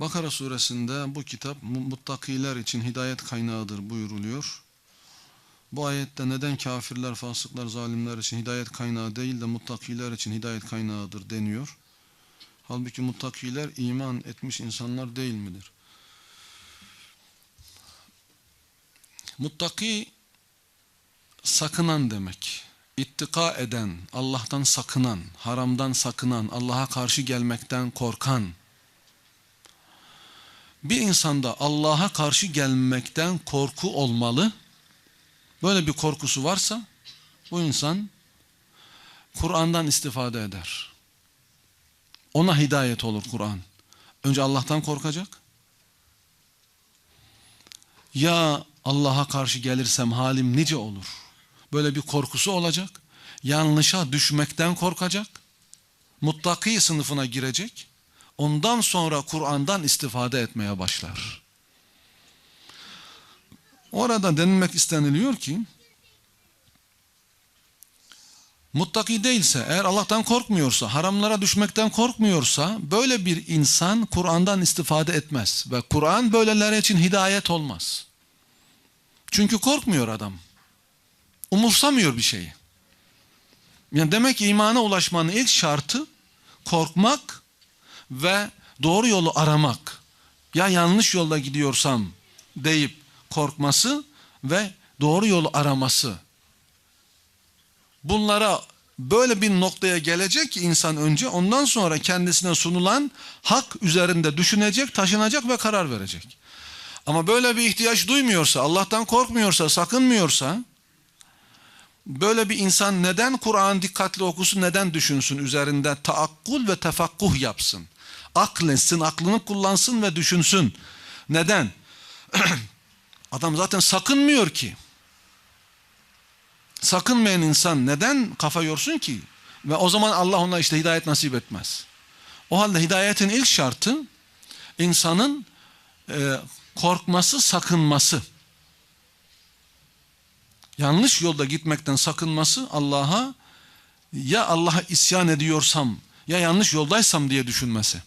Bakara suresinde bu kitap muttakiler için hidayet kaynağıdır buyuruluyor. Bu ayette neden kafirler, fasıklar, zalimler için hidayet kaynağı değil de muttakiler için hidayet kaynağıdır deniyor. Halbuki muttakiler iman etmiş insanlar değil midir? Muttaki sakınan demek. İttika eden, Allah'tan sakınan, haramdan sakınan, Allah'a karşı gelmekten korkan. Bir insanda Allah'a karşı gelmekten korku olmalı. Böyle bir korkusu varsa bu insan Kur'an'dan istifade eder. Ona hidayet olur Kur'an. Önce Allah'tan korkacak. Ya Allah'a karşı gelirsem halim nice olur. Böyle bir korkusu olacak. Yanlışa düşmekten korkacak. Muttaki sınıfına girecek. Ondan sonra Kur'an'dan istifade etmeye başlar. Orada denilmek isteniliyor ki muttaki değilse, eğer Allah'tan korkmuyorsa, haramlara düşmekten korkmuyorsa böyle bir insan Kur'an'dan istifade etmez ve Kur'an böyleleri için hidayet olmaz. Çünkü korkmuyor adam. Umursamıyor bir şeyi. Yani demek ki imana ulaşmanın ilk şartı korkmak ve doğru yolu aramak. Ya yanlış yolda gidiyorsam deyip korkması ve doğru yolu araması. Bunlara böyle bir noktaya gelecek insan önce ondan sonra kendisine sunulan hak üzerinde düşünecek, taşınacak ve karar verecek. Ama böyle bir ihtiyaç duymuyorsa, Allah'tan korkmuyorsa, sakınmıyorsa böyle bir insan neden Kur'an dikkatli okusun, neden düşünsün üzerinde taakkul ve tefakkuh yapsın. Akletsin, aklını kullansın ve düşünsün. Neden? Adam zaten sakınmıyor ki. Sakınmayan insan neden kafa yorsun ki? Ve o zaman Allah ona işte hidayet nasip etmez. O halde hidayetin ilk şartı insanın e, korkması, sakınması. Yanlış yolda gitmekten sakınması Allah'a ya Allah'a isyan ediyorsam ya yanlış yoldaysam diye düşünmesi.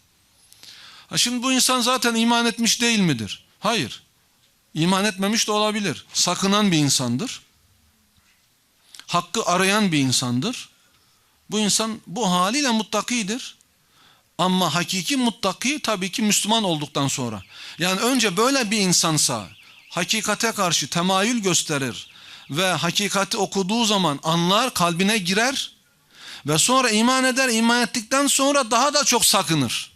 Ha şimdi bu insan zaten iman etmiş değil midir? Hayır. İman etmemiş de olabilir. Sakınan bir insandır. Hakkı arayan bir insandır. Bu insan bu haliyle muttakidir. Ama hakiki muttaki tabii ki Müslüman olduktan sonra. Yani önce böyle bir insansa hakikate karşı temayül gösterir ve hakikati okuduğu zaman anlar, kalbine girer ve sonra iman eder. İman ettikten sonra daha da çok sakınır.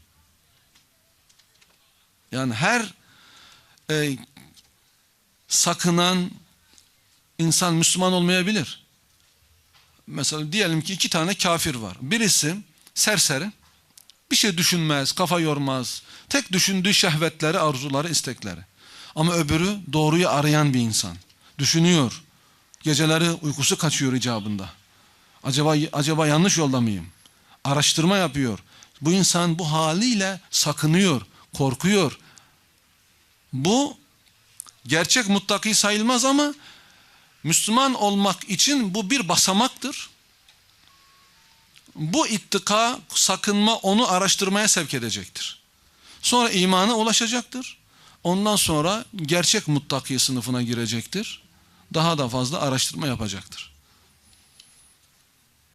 Yani her e, sakınan insan Müslüman olmayabilir. Mesela diyelim ki iki tane kafir var. Birisi serseri, bir şey düşünmez, kafa yormaz. Tek düşündüğü şehvetleri, arzuları, istekleri. Ama öbürü doğruyu arayan bir insan. Düşünüyor. Geceleri uykusu kaçıyor icabında. Acaba acaba yanlış yolda mıyım? Araştırma yapıyor. Bu insan bu haliyle sakınıyor, korkuyor. Bu gerçek muttaki sayılmaz ama Müslüman olmak için bu bir basamaktır. Bu ittika, sakınma onu araştırmaya sevk edecektir. Sonra imana ulaşacaktır. Ondan sonra gerçek muttaki sınıfına girecektir. Daha da fazla araştırma yapacaktır.